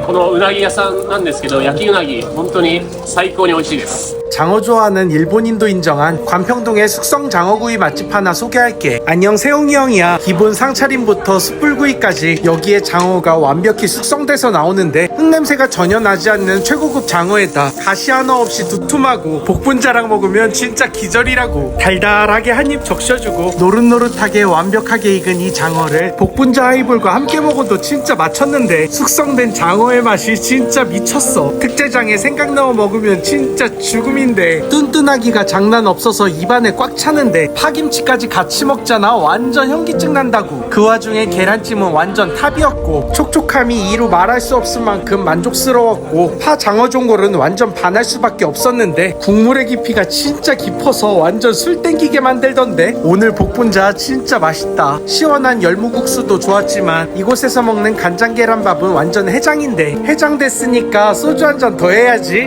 このうなぎ屋さんなんですけど焼きうなぎ本当に最高に美味しいです。 장어 좋아하는 일본인도 인정한 관평동의 숙성 장어구이 맛집 하나 소개할게. 안녕 세웅이 형이야. 기본 상차림부터 숯불구이까지 여기에 장어가 완벽히 숙성돼서 나오는데 흙냄새가 전혀 나지 않는 최고급 장어에다 가시 하나 없이 두툼하고 복분자랑 먹으면 진짜 기절이라고. 달달하게 한 입 적셔주고 노릇노릇하게 완벽하게 익은 이 장어를 복분자 하이볼과 함께 먹어도 진짜 맞췄는데 숙성된 장어의 맛이 진짜 미쳤어. 특제장에 생강 넣어 먹으면 진짜 죽음 인데 뚠뚠하기가 장난 없어서 입안에 꽉 차는데 파김치까지 같이 먹잖아. 완전 현기증 난다고. 그 와중에 계란찜은 완전 탑이었고 촉촉함이 이루 말할 수 없을 만큼 만족스러웠고 파 장어 종골은 완전 반할 수밖에 없었는데 국물의 깊이가 진짜 깊어서 완전 술 땡기게 만들던데. 오늘 복분자 진짜 맛있다. 시원한 열무국수도 좋았지만 이곳에서 먹는 간장 계란밥은 완전 해장인데 해장 됐으니까 소주 한 잔 더 해야지